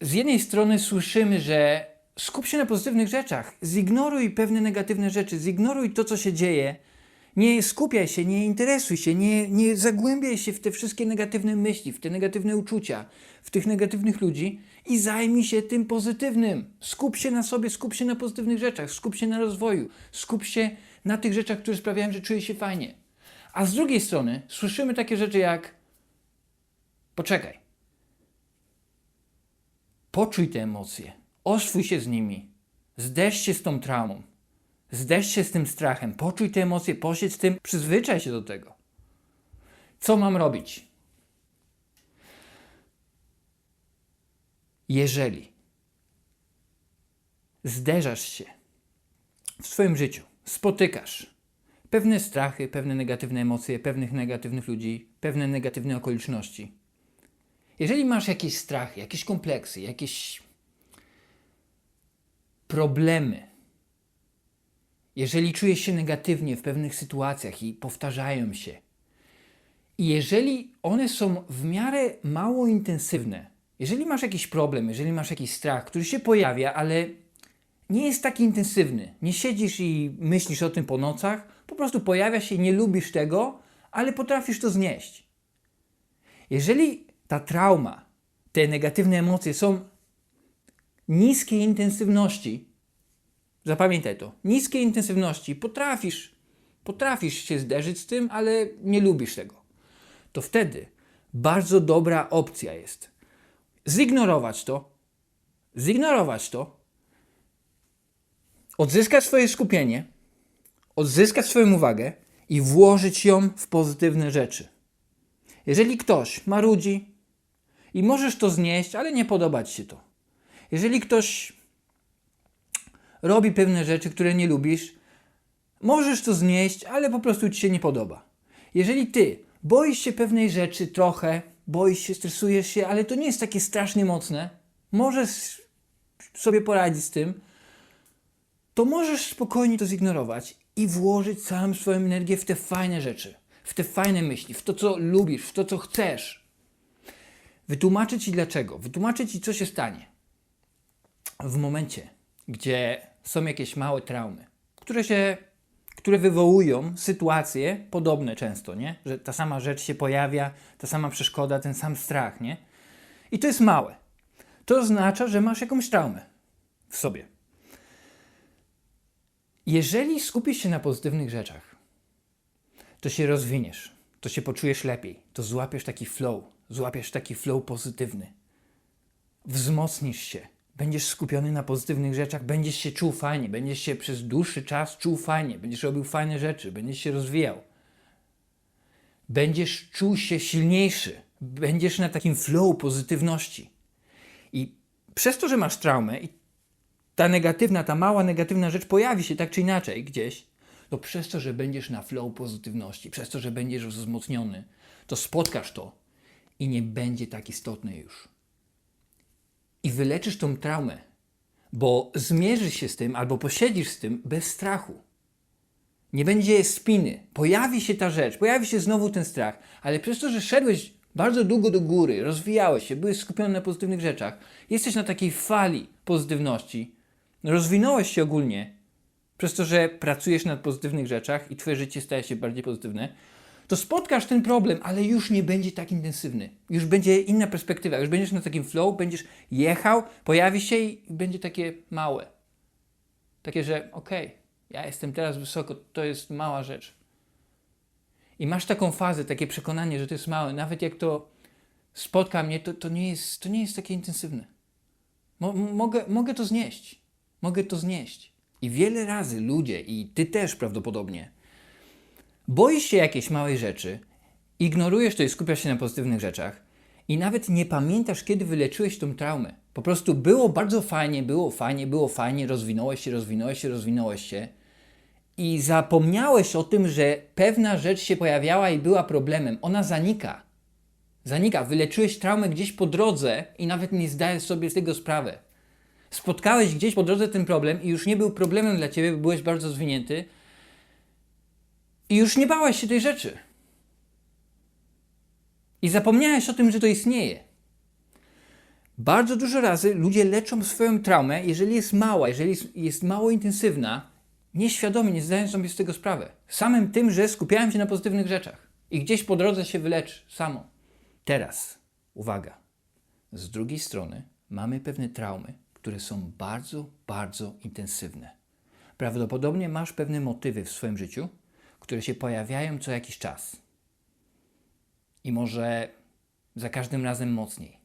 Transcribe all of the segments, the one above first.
z jednej strony słyszymy, że skup się na pozytywnych rzeczach, zignoruj pewne negatywne rzeczy, zignoruj to, co się dzieje, nie skupiaj się, nie interesuj się, nie, nie zagłębiaj się w te wszystkie negatywne myśli, w te negatywne uczucia, w tych negatywnych ludzi i zajmij się tym pozytywnym. Skup się na sobie, skup się na pozytywnych rzeczach, skup się na rozwoju, skup się na tych rzeczach, które sprawiają, że czujesz się fajnie. A z drugiej strony słyszymy takie rzeczy jak poczekaj, Poczuj te emocje, oswój się z nimi, zderz się z tą traumą, zderz się z tym strachem, poczuj te emocje, posiedź z tym, przyzwyczaj się do tego. Co mam robić? Jeżeli zderzasz się w swoim życiu, spotykasz pewne strachy, pewne negatywne emocje, pewnych negatywnych ludzi, pewne negatywne okoliczności, jeżeli masz jakieś strachy, jakieś kompleksy, jakieś problemy, jeżeli czujesz się negatywnie w pewnych sytuacjach i powtarzają się, i jeżeli one są w miarę mało intensywne, jeżeli masz jakiś problem, jeżeli masz jakiś strach, który się pojawia, ale nie jest taki intensywny, nie siedzisz i myślisz o tym po nocach, po prostu pojawia się, nie lubisz tego, ale potrafisz to znieść. Jeżeli ta trauma, te negatywne emocje są niskiej intensywności, zapamiętaj to, niskiej intensywności, potrafisz, potrafisz się zderzyć z tym, ale nie lubisz tego, to wtedy bardzo dobra opcja jest zignorować to, zignorować to, odzyskać swoje skupienie, odzyskać swoją uwagę i włożyć ją w pozytywne rzeczy. Jeżeli ktoś marudzi i możesz to znieść, ale nie podoba ci się to. Jeżeli ktoś robi pewne rzeczy, które nie lubisz, możesz to znieść, ale po prostu ci się nie podoba. Jeżeli ty boisz się pewnej rzeczy trochę, boisz się, stresujesz się, ale to nie jest takie strasznie mocne, możesz sobie poradzić z tym, to możesz spokojnie to zignorować i włożyć całą swoją energię w te fajne rzeczy, w te fajne myśli, w to, co lubisz, w to, co chcesz. Wytłumaczę Ci dlaczego, wytłumaczę Ci, co się stanie w momencie, gdzie są jakieś małe traumy, które się, które wywołują sytuacje podobne często, nie? Że ta sama rzecz się pojawia, ta sama przeszkoda, ten sam strach, nie? I to jest małe. To oznacza, że masz jakąś traumę w sobie. Jeżeli skupisz się na pozytywnych rzeczach, to się rozwiniesz, to się poczujesz lepiej, to złapiesz taki flow, złapiesz taki flow pozytywny. Wzmocnisz się, będziesz skupiony na pozytywnych rzeczach, będziesz się czuł fajnie, będziesz się przez dłuższy czas czuł fajnie, będziesz robił fajne rzeczy, będziesz się rozwijał. Będziesz czuł się silniejszy, będziesz na takim flow pozytywności. I przez to, że masz traumę i ta negatywna, ta mała negatywna rzecz pojawi się tak czy inaczej gdzieś, to przez to, że będziesz na flow pozytywności, przez to, że będziesz wzmocniony, to spotkasz to i nie będzie tak istotne już. I wyleczysz tą traumę, bo zmierzysz się z tym albo posiedzisz z tym bez strachu. Nie będzie spiny. Pojawi się ta rzecz, pojawi się znowu ten strach, ale przez to, że szedłeś bardzo długo do góry, rozwijałeś się, byłeś skupiony na pozytywnych rzeczach, jesteś na takiej fali pozytywności, rozwinąłeś się ogólnie, przez to, że pracujesz nad pozytywnych rzeczach i twoje życie staje się bardziej pozytywne, to spotkasz ten problem, ale już nie będzie tak intensywny. Już będzie inna perspektywa, już będziesz na takim flow, będziesz jechał, pojawi się i będzie takie małe. Takie, że okej, ja jestem teraz wysoko, to jest mała rzecz. I masz taką fazę, takie przekonanie, że to jest małe. Nawet jak to spotka mnie, to, to, nie, jest, to nie jest takie intensywne. Mo, mogę, mogę to znieść. Mogę to znieść. I wiele razy ludzie, i ty też prawdopodobnie, boisz się jakiejś małej rzeczy, ignorujesz to i skupiasz się na pozytywnych rzeczach i nawet nie pamiętasz, kiedy wyleczyłeś tą traumę. Po prostu było bardzo fajnie, było fajnie, było fajnie, rozwinąłeś się, rozwinąłeś się, rozwinąłeś się i zapomniałeś o tym, że pewna rzecz się pojawiała i była problemem. Ona zanika. Zanika. Wyleczyłeś traumę gdzieś po drodze i nawet nie zdajesz sobie z tego sprawy. Spotkałeś gdzieś po drodze ten problem i już nie był problemem dla ciebie, bo byłeś bardzo zwinięty i już nie bałeś się tej rzeczy. I zapomniałeś o tym, że to istnieje. Bardzo dużo razy ludzie leczą swoją traumę, jeżeli jest mała, jeżeli jest, jest mało intensywna, nieświadomie, nie zdając sobie z tego sprawy. Samym tym, że skupiałem się na pozytywnych rzeczach i gdzieś po drodze się wyleczy samo. Teraz, uwaga, z drugiej strony mamy pewne traumy, które są bardzo, bardzo intensywne. Prawdopodobnie masz pewne motywy w swoim życiu, które się pojawiają co jakiś czas. I może za każdym razem mocniej.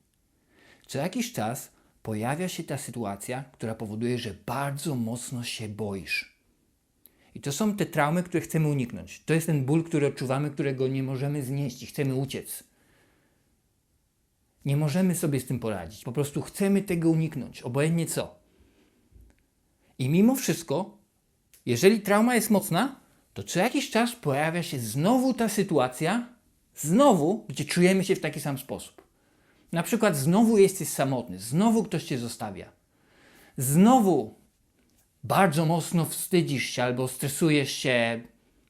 Co jakiś czas pojawia się ta sytuacja, która powoduje, że bardzo mocno się boisz. I to są te traumy, które chcemy uniknąć. To jest ten ból, który odczuwamy, którego nie możemy znieść i chcemy uciec. Nie możemy sobie z tym poradzić. Po prostu chcemy tego uniknąć, obojętnie co. I mimo wszystko, jeżeli trauma jest mocna, to co jakiś czas pojawia się znowu ta sytuacja, znowu, gdzie czujemy się w taki sam sposób. Na przykład znowu jesteś samotny, znowu ktoś cię zostawia. Znowu bardzo mocno wstydzisz się albo stresujesz się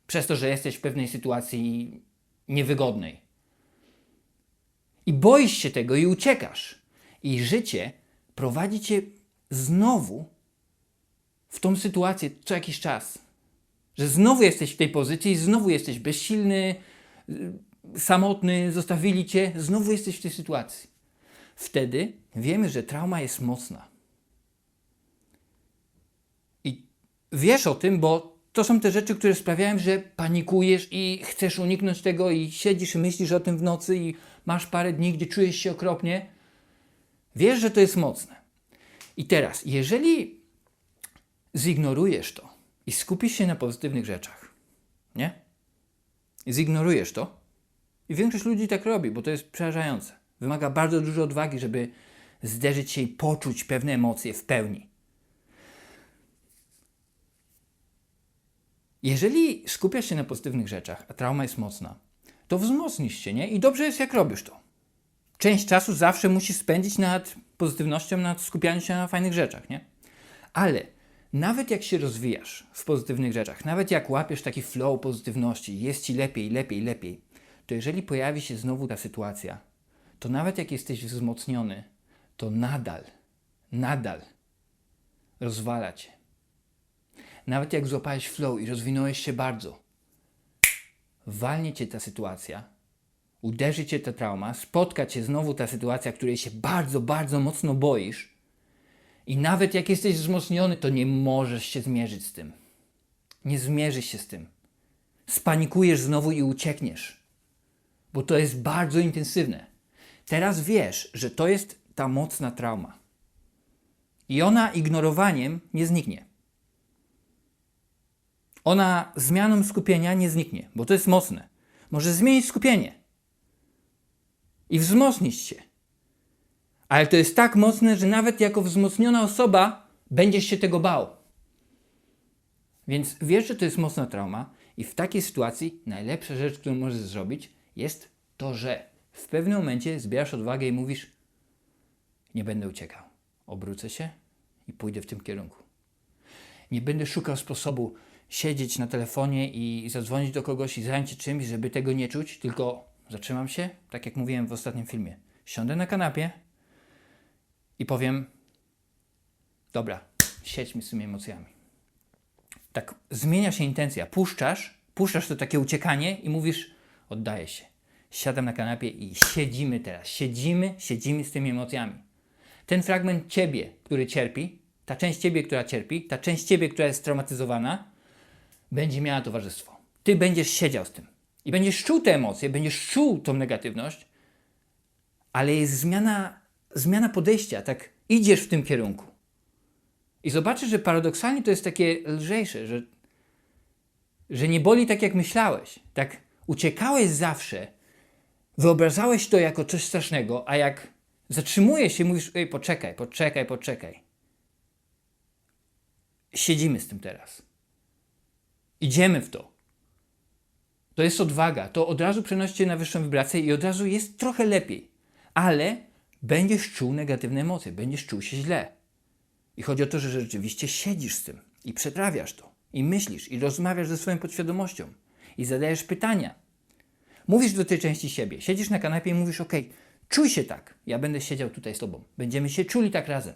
przez to, że jesteś w pewnej sytuacji niewygodnej. I boisz się tego i uciekasz. I życie prowadzi cię znowu w tą sytuację co jakiś czas. Że znowu jesteś w tej pozycji, znowu jesteś bezsilny, y, samotny, zostawili cię, znowu jesteś w tej sytuacji. Wtedy wiemy, że trauma jest mocna. I wiesz o tym, bo to są te rzeczy, które sprawiają, że panikujesz i chcesz uniknąć tego i siedzisz i myślisz o tym w nocy i masz parę dni, gdzie czujesz się okropnie. Wiesz, że to jest mocne. I teraz, jeżeli zignorujesz to i skupisz się na pozytywnych rzeczach, nie? Zignorujesz to, i większość ludzi tak robi, bo to jest przerażające. Wymaga bardzo dużo odwagi, żeby zderzyć się i poczuć pewne emocje w pełni. Jeżeli skupiasz się na pozytywnych rzeczach, a trauma jest mocna, to wzmocnisz się, nie? I dobrze jest, jak robisz to. Część czasu zawsze musisz spędzić nad pozytywnością, nad skupianiem się na fajnych rzeczach, nie? Ale nawet jak się rozwijasz w pozytywnych rzeczach, nawet jak łapiesz taki flow pozytywności, jest ci lepiej, lepiej, lepiej, to jeżeli pojawi się znowu ta sytuacja, to nawet jak jesteś wzmocniony, to nadal, nadal rozwala cię. Nawet jak złapałeś flow i rozwinąłeś się bardzo, walnie cię ta sytuacja, uderzy cię ta trauma, spotka cię znowu ta sytuacja, której się bardzo, bardzo mocno boisz i nawet jak jesteś wzmocniony, to nie możesz się zmierzyć z tym. Nie zmierzysz się z tym. Spanikujesz znowu i uciekniesz bo to jest bardzo intensywne. Teraz wiesz, że to jest ta mocna trauma. I ona ignorowaniem nie zniknie. Ona zmianą skupienia nie zniknie, bo to jest mocne. Może zmienić skupienie i wzmocnić się. Ale to jest tak mocne, że nawet jako wzmocniona osoba będziesz się tego bał. Więc wiesz, że to jest mocna trauma, i w takiej sytuacji najlepsza rzecz, którą możesz zrobić, jest to, że w pewnym momencie zbierasz odwagę i mówisz: Nie będę uciekał. Obrócę się i pójdę w tym kierunku. Nie będę szukał sposobu siedzieć na telefonie i zadzwonić do kogoś i zająć się czymś, żeby tego nie czuć, tylko zatrzymam się, tak jak mówiłem w ostatnim filmie. Siądę na kanapie i powiem: Dobra, siedźmy z tymi emocjami. Tak zmienia się intencja. Puszczasz, puszczasz to takie uciekanie i mówisz: Oddaję się siadam na kanapie i siedzimy teraz. Siedzimy, siedzimy z tymi emocjami. Ten fragment ciebie, który cierpi, ta część ciebie, która cierpi, ta część ciebie, która jest traumatyzowana, będzie miała towarzystwo. Ty będziesz siedział z tym. I będziesz czuł te emocje, będziesz czuł tą negatywność, ale jest zmiana, zmiana podejścia, tak idziesz w tym kierunku. I zobaczysz, że paradoksalnie to jest takie lżejsze, że, że nie boli tak, jak myślałeś. Tak uciekałeś zawsze, wyobrażałeś to jako coś strasznego, a jak zatrzymujesz się, mówisz, ej, poczekaj, poczekaj, poczekaj. Siedzimy z tym teraz. Idziemy w to. To jest odwaga. To od razu przenosi cię na wyższą wibrację i od razu jest trochę lepiej. Ale będziesz czuł negatywne emocje, będziesz czuł się źle. I chodzi o to, że rzeczywiście siedzisz z tym i przetrawiasz to. I myślisz, i rozmawiasz ze swoją podświadomością. I zadajesz pytania. Mówisz do tej części siebie. Siedzisz na kanapie i mówisz, ok, Czuj się tak. Ja będę siedział tutaj z tobą. Będziemy się czuli tak razem.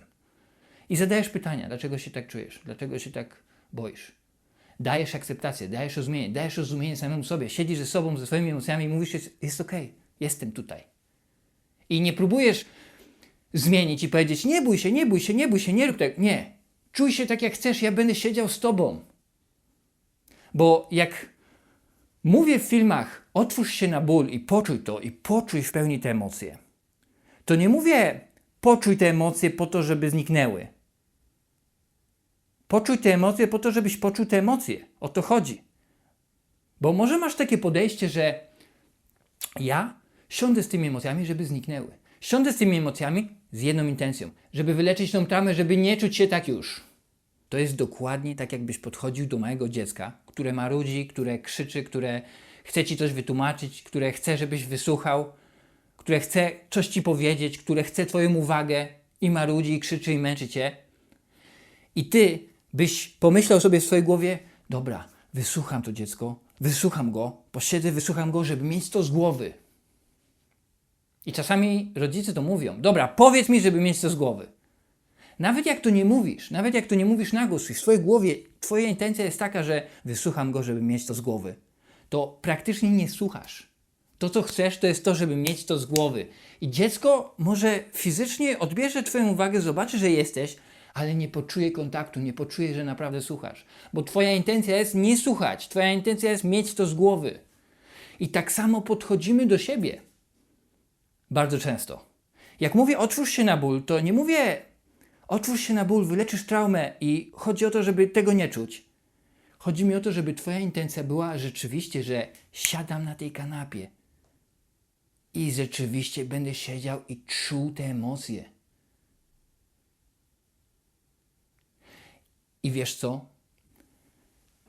I zadajesz pytania, dlaczego się tak czujesz, dlaczego się tak boisz. Dajesz akceptację, dajesz rozumienie, dajesz rozumienie samemu sobie. Siedzisz ze sobą, ze swoimi emocjami i mówisz, jest, jest okej, jestem tutaj. I nie próbujesz zmienić i powiedzieć, nie bój się, nie bój się, nie bój się, nie rób tak. Nie. Czuj się tak, jak chcesz, ja będę siedział z tobą. Bo jak mówię w filmach, otwórz się na ból i poczuj to, i poczuj w pełni te emocje, to nie mówię, poczuj te emocje po to, żeby zniknęły. Poczuj te emocje po to, żebyś poczuł te emocje. O to chodzi. Bo może masz takie podejście, że ja siądę z tymi emocjami, żeby zniknęły. Siądę z tymi emocjami z jedną intencją, żeby wyleczyć tą traumę, żeby nie czuć się tak już. To jest dokładnie tak, jakbyś podchodził do małego dziecka, które marudzi, które krzyczy, które chce ci coś wytłumaczyć, które chce, żebyś wysłuchał, które chce coś ci powiedzieć, które chce twoją uwagę i marudzi, i krzyczy, i męczy cię. I ty byś pomyślał sobie w swojej głowie, dobra, wysłucham to dziecko, wysłucham go, posiedzę, wysłucham go, żeby mieć to z głowy. I czasami rodzice to mówią, dobra, powiedz mi, żeby mieć to z głowy. Nawet jak to nie mówisz, nawet jak to nie mówisz na głos i w swojej głowie twoja intencja jest taka, że wysłucham go, żeby mieć to z głowy, to praktycznie nie słuchasz. To, co chcesz, to jest to, żeby mieć to z głowy. I dziecko może fizycznie odbierze twoją uwagę, zobaczy, że jesteś, ale nie poczuje kontaktu, nie poczuje, że naprawdę słuchasz. Bo twoja intencja jest nie słuchać, twoja intencja jest mieć to z głowy. I tak samo podchodzimy do siebie. Bardzo często. Jak mówię otwórz się na ból, to nie mówię otwórz się na ból, wyleczysz traumę i chodzi o to, żeby tego nie czuć. Chodzi mi o to, żeby twoja intencja była rzeczywiście, że siadam na tej kanapie i rzeczywiście będę siedział i czuł te emocje. I wiesz co?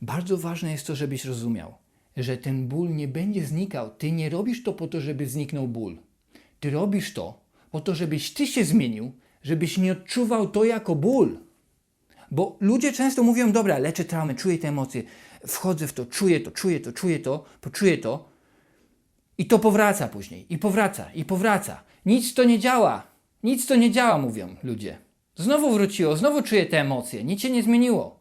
Bardzo ważne jest to, żebyś rozumiał, że ten ból nie będzie znikał. Ty nie robisz to po to, żeby zniknął ból. Ty robisz to po to, żebyś ty się zmienił, żebyś nie odczuwał to jako ból. Bo ludzie często mówią, dobra, leczę traumę, czuję te emocje, wchodzę w to, czuję to, czuję to, czuję to, poczuję to i to powraca później, i powraca, i powraca. Nic to nie działa, nic to nie działa, mówią ludzie. Znowu wróciło, znowu czuję te emocje, nic się nie zmieniło.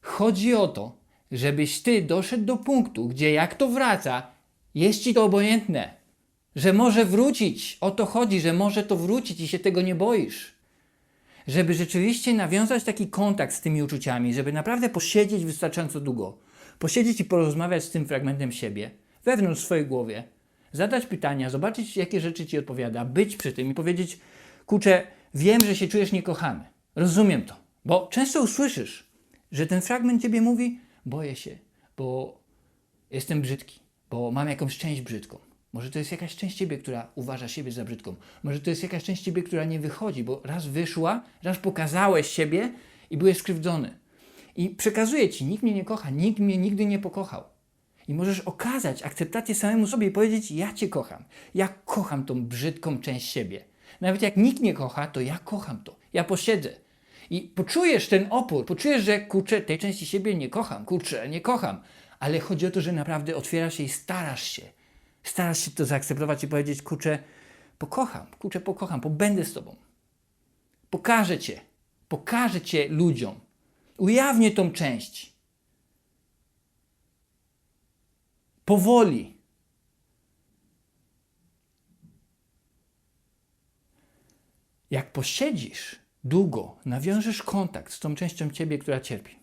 Chodzi o to, żebyś ty doszedł do punktu, gdzie jak to wraca, jest ci to obojętne. Że może wrócić, o to chodzi, że może to wrócić i się tego nie boisz. Żeby rzeczywiście nawiązać taki kontakt z tymi uczuciami, żeby naprawdę posiedzieć wystarczająco długo, posiedzieć i porozmawiać z tym fragmentem siebie, wewnątrz swojej głowie, zadać pytania, zobaczyć, jakie rzeczy ci odpowiada, być przy tym i powiedzieć, kurczę, wiem, że się czujesz niekochany. Rozumiem to. Bo często usłyszysz, że ten fragment ciebie mówi, boję się, bo jestem brzydki, bo mam jakąś część brzydką. Może to jest jakaś część ciebie, która uważa siebie za brzydką. Może to jest jakaś część ciebie, która nie wychodzi, bo raz wyszła, raz pokazałeś siebie i byłeś skrzywdzony. I przekazuję ci, nikt mnie nie kocha, nikt mnie nigdy nie pokochał. I możesz okazać akceptację samemu sobie i powiedzieć: Ja Cię kocham. Ja kocham tą brzydką część siebie. Nawet jak nikt nie kocha, to ja kocham to. Ja posiedzę. I poczujesz ten opór, poczujesz, że kurczę, tej części siebie nie kocham, kurczę, nie kocham. Ale chodzi o to, że naprawdę otwierasz się i starasz się. Starasz się to zaakceptować i powiedzieć: Kurczę, pokocham, kurczę, pokocham, bo będę z Tobą. Pokażę Cię. Pokażę Cię ludziom. Ujawnię tą część. Powoli. Jak posiedzisz długo, nawiążesz kontakt z tą częścią ciebie, która cierpi,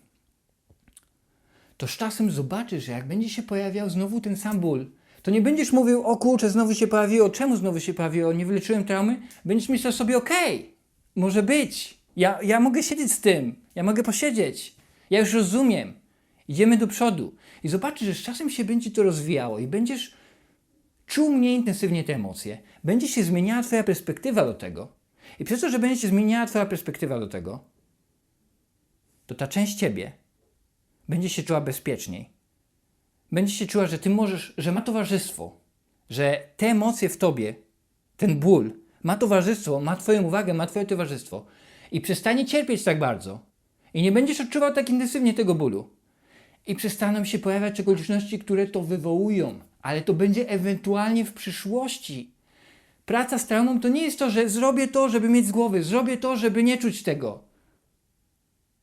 to z czasem zobaczysz, że jak będzie się pojawiał znowu ten sam ból, to nie będziesz mówił, o kurczę, znowu się pojawiło, czemu znowu się pojawiło, nie wyleczyłem traumy? Będziesz myślał sobie, okej, może być, ja, ja mogę siedzieć z tym, ja mogę posiedzieć, ja już rozumiem, idziemy do przodu. I zobaczysz, że z czasem się będzie to rozwijało i będziesz czuł mniej intensywnie te emocje, będzie się zmieniała Twoja perspektywa do tego. I przez to, że będzie się zmieniała Twoja perspektywa do tego, to ta część Ciebie będzie się czuła bezpieczniej. Będzie się czuła, że Ty możesz, że ma towarzystwo, że te emocje w Tobie, ten ból, ma towarzystwo, ma Twoją uwagę, ma Twoje towarzystwo i przestanie cierpieć tak bardzo. I nie będziesz odczuwał tak intensywnie tego bólu. I przestaną się pojawiać okoliczności, które to wywołują, ale to będzie ewentualnie w przyszłości. Praca z traumą to nie jest to, że zrobię to, żeby mieć z głowy, zrobię to, żeby nie czuć tego.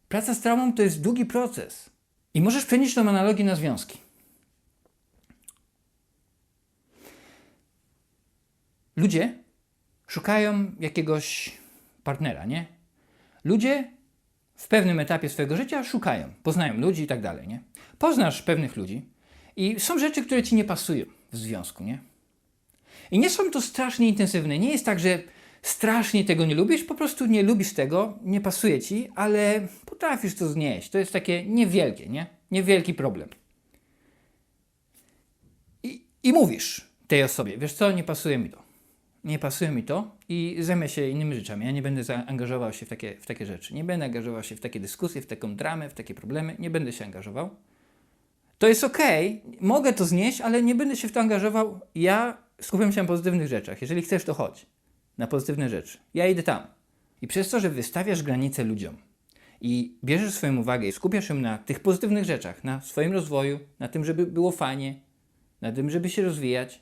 Praca z traumą to jest długi proces. I możesz przenieść tą analogię na związki. Ludzie szukają jakiegoś partnera, nie? Ludzie w pewnym etapie swojego życia szukają, poznają ludzi i tak dalej, nie? Poznasz pewnych ludzi i są rzeczy, które ci nie pasują w związku, nie? I nie są to strasznie intensywne. Nie jest tak, że strasznie tego nie lubisz, po prostu nie lubisz tego, nie pasuje ci, ale potrafisz to znieść. To jest takie niewielkie, nie? Niewielki problem. I, I mówisz tej osobie, wiesz co, nie pasuje mi to. Nie pasuje mi to i zajmę się innymi rzeczami. Ja nie będę zaangażował się w takie, w takie rzeczy. Nie będę angażował się w takie dyskusje, w taką dramę, w takie problemy. Nie będę się angażował. To jest okej, mogę to znieść, ale nie będę się w to angażował. Ja skupiam się na pozytywnych rzeczach. Jeżeli chcesz, to chodź na pozytywne rzeczy. Ja idę tam. I przez to, że wystawiasz granice ludziom i bierzesz swoją uwagę i skupiasz się na tych pozytywnych rzeczach, na swoim rozwoju, na tym, żeby było fajnie, na tym, żeby się rozwijać,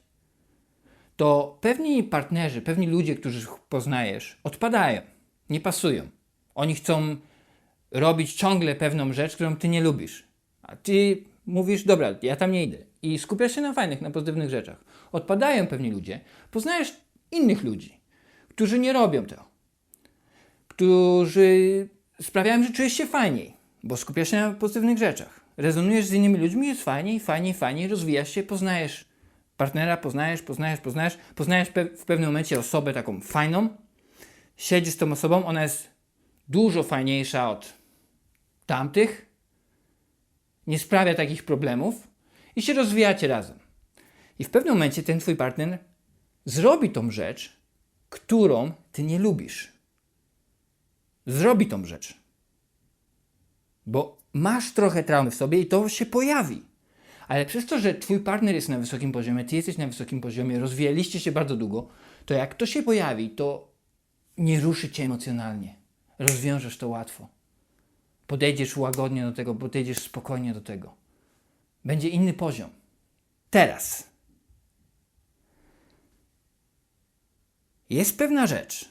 to pewni partnerzy, pewni ludzie, których poznajesz, odpadają, nie pasują. Oni chcą robić ciągle pewną rzecz, którą ty nie lubisz. A ty mówisz, dobra, ja tam nie idę. I skupiasz się na fajnych, na pozytywnych rzeczach. Odpadają pewni ludzie, poznajesz innych ludzi, którzy nie robią tego. Którzy sprawiają, że czujesz się fajniej, bo skupiasz się na pozytywnych rzeczach. Rezonujesz z innymi ludźmi, jest fajniej, fajniej, fajniej, rozwijasz się, poznajesz partnera, poznajesz, poznajesz, poznajesz, poznajesz pe w pewnym momencie osobę taką fajną, siedzisz z tą osobą, ona jest dużo fajniejsza od tamtych, nie sprawia takich problemów i się rozwijacie razem. I w pewnym momencie ten twój partner zrobi tą rzecz, którą ty nie lubisz. Zrobi tą rzecz. Bo masz trochę traumy w sobie i to się pojawi. Ale przez to, że twój partner jest na wysokim poziomie, ty jesteś na wysokim poziomie, rozwijaliście się bardzo długo, to jak to się pojawi, to nie ruszy cię emocjonalnie. Rozwiążesz to łatwo. Podejdziesz łagodnie do tego, podejdziesz spokojnie do tego. Będzie inny poziom. Teraz. Jest pewna rzecz,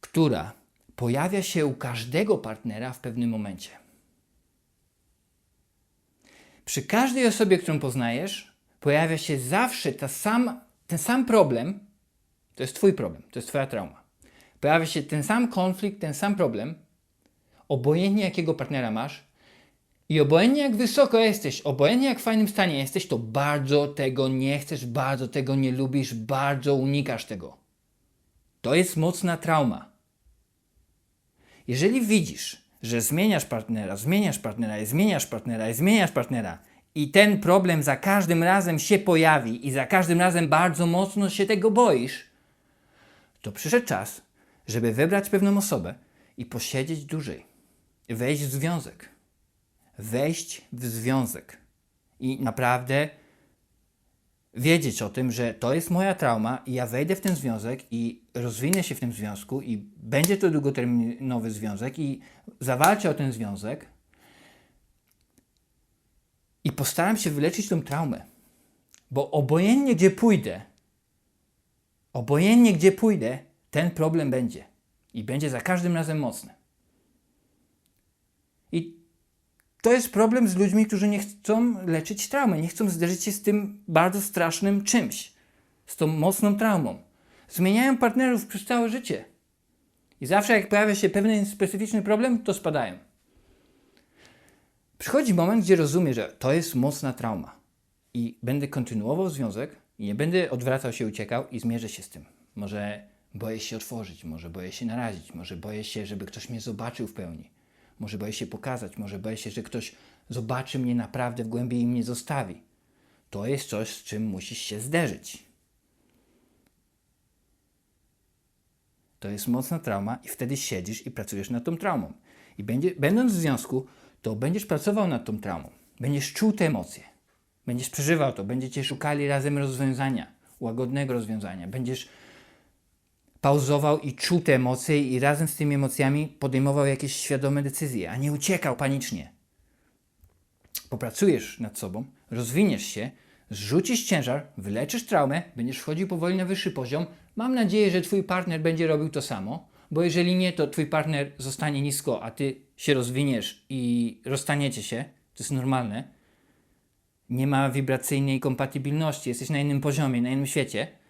która pojawia się u każdego partnera w pewnym momencie. Przy każdej osobie, którą poznajesz, pojawia się zawsze ta sam, ten sam problem. To jest Twój problem, to jest Twoja trauma. Pojawia się ten sam konflikt, ten sam problem, obojętnie jakiego partnera masz, i obojętnie jak wysoko jesteś, obojętnie jak w fajnym stanie jesteś, to bardzo tego nie chcesz, bardzo tego nie lubisz, bardzo unikasz tego. To jest mocna trauma. Jeżeli widzisz, że zmieniasz partnera, zmieniasz partnera, i zmieniasz partnera, i zmieniasz partnera, i ten problem za każdym razem się pojawi, i za każdym razem bardzo mocno się tego boisz, to przyszedł czas, żeby wybrać pewną osobę i posiedzieć dłużej, wejść w związek wejść w związek i naprawdę wiedzieć o tym, że to jest moja trauma i ja wejdę w ten związek i rozwinę się w tym związku i będzie to długoterminowy związek i zawalczę o ten związek i postaram się wyleczyć tą traumę. Bo obojętnie gdzie pójdę, obojętnie gdzie pójdę, ten problem będzie. I będzie za każdym razem mocny. I to jest problem z ludźmi, którzy nie chcą leczyć traumy, nie chcą zderzyć się z tym bardzo strasznym czymś, z tą mocną traumą. Zmieniają partnerów przez całe życie. I zawsze jak pojawia się pewien specyficzny problem, to spadają. Przychodzi moment, gdzie rozumiem, że to jest mocna trauma i będę kontynuował związek i nie będę odwracał się, uciekał i zmierzę się z tym. Może boję się otworzyć, może boję się narazić, może boję się, żeby ktoś mnie zobaczył w pełni może boję się pokazać, może boję się, że ktoś zobaczy mnie naprawdę w głębi i mnie zostawi. To jest coś, z czym musisz się zderzyć. To jest mocna trauma i wtedy siedzisz i pracujesz nad tą traumą. I będzie, będąc w związku, to będziesz pracował nad tą traumą. Będziesz czuł te emocje. Będziesz przeżywał to. Będziecie szukali razem rozwiązania, łagodnego rozwiązania. Będziesz pauzował i czuł te emocje i razem z tymi emocjami podejmował jakieś świadome decyzje, a nie uciekał panicznie. Popracujesz nad sobą, rozwiniesz się, zrzucisz ciężar, wyleczysz traumę, będziesz wchodził powoli na wyższy poziom. Mam nadzieję, że twój partner będzie robił to samo, bo jeżeli nie, to twój partner zostanie nisko, a ty się rozwiniesz i rozstaniecie się. To jest normalne. Nie ma wibracyjnej kompatybilności, jesteś na innym poziomie, na innym świecie.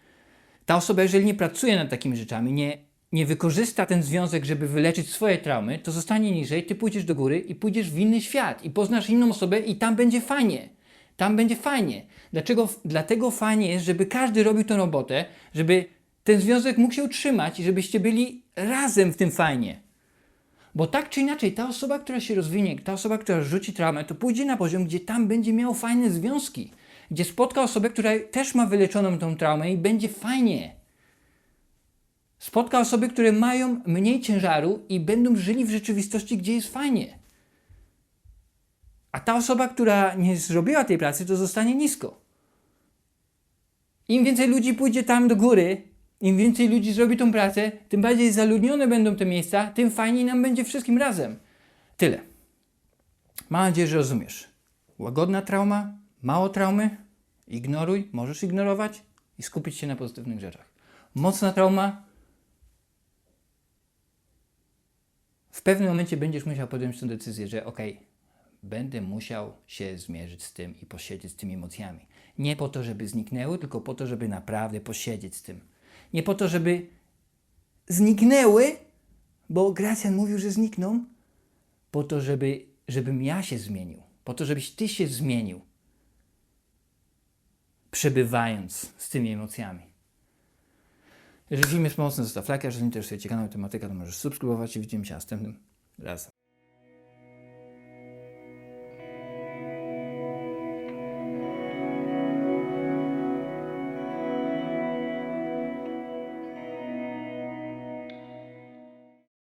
Ta osoba, jeżeli nie pracuje nad takimi rzeczami, nie, nie wykorzysta ten związek, żeby wyleczyć swoje traumy, to zostanie niżej, ty pójdziesz do góry i pójdziesz w inny świat i poznasz inną osobę i tam będzie fajnie. Tam będzie fajnie. Dlaczego? Dlatego fajnie jest, żeby każdy robił tę robotę, żeby ten związek mógł się utrzymać i żebyście byli razem w tym fajnie. Bo tak czy inaczej, ta osoba, która się rozwinie, ta osoba, która rzuci traumę, to pójdzie na poziom, gdzie tam będzie miał fajne związki. Gdzie spotka osobę, która też ma wyleczoną tą traumę i będzie fajnie. Spotka osoby, które mają mniej ciężaru i będą żyli w rzeczywistości, gdzie jest fajnie. A ta osoba, która nie zrobiła tej pracy, to zostanie nisko. Im więcej ludzi pójdzie tam do góry, im więcej ludzi zrobi tą pracę, tym bardziej zaludnione będą te miejsca, tym fajniej nam będzie wszystkim razem. Tyle. Mam nadzieję, że rozumiesz. Łagodna trauma, mało traumy, ignoruj, możesz ignorować i skupić się na pozytywnych rzeczach. Mocna trauma, w pewnym momencie będziesz musiał podjąć tę decyzję, że okej, będę musiał się zmierzyć z tym i posiedzieć z tymi emocjami. Nie po to, żeby zniknęły, tylko po to, żeby naprawdę posiedzieć z tym. Nie po to, żeby zniknęły, bo Gracjan mówił, że znikną, po to, żeby, żebym ja się zmienił, po to, żebyś ty się zmienił, przebywając z tymi emocjami. Jeżeli film jest pomocny, zostaw lajka, jeżeli interesuje Cię kanał tematyka, to możesz subskrybować i widzimy się następnym razem.